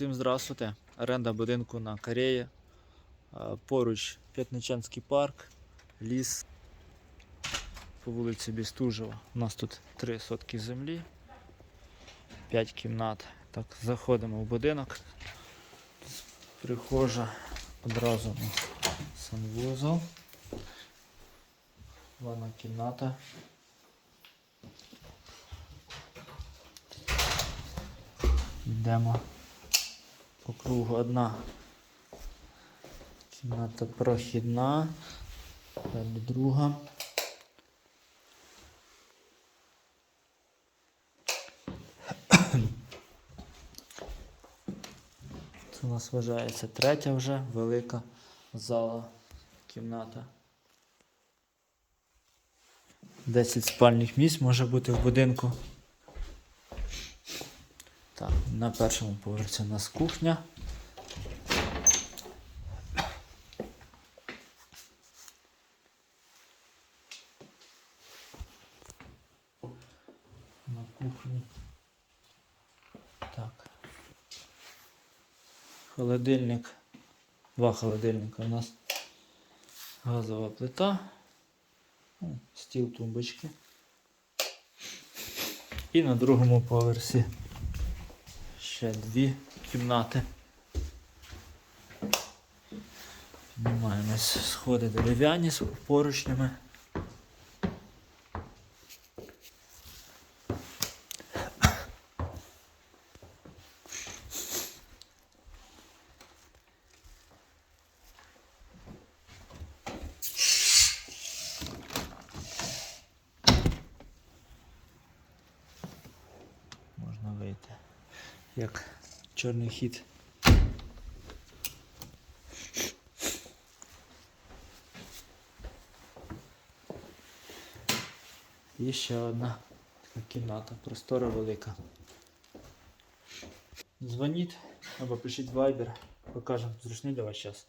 Всім здравствуйте. Оренда будинку на Кореї. Поруч П'ятничанський парк, ліс по вулиці Бістужева. У нас тут 3 сотки землі, 5 кімнат. Так, заходимо в будинок. Прихожа одразу у нас санвузол. Ванна кімната. Йдемо кругу одна кімната прохідна, далі друга. Це у нас вважається третя вже велика зала кімната. 10 спальних місць може бути в будинку. Так, на першому поверсі у нас кухня. На кухні. Так. Холодильник. Два холодильника у нас. Газова плита. Ну, Стіл тумбочки. І на другому поверсі ще дві кімнати. Піднімаємось сходи дерев'яні з поручнями. Вийти. Як чорний хід. І ще одна така кімната, простора велика. Дзвоніть або пишіть в Viber, покажемо зручний для вас час.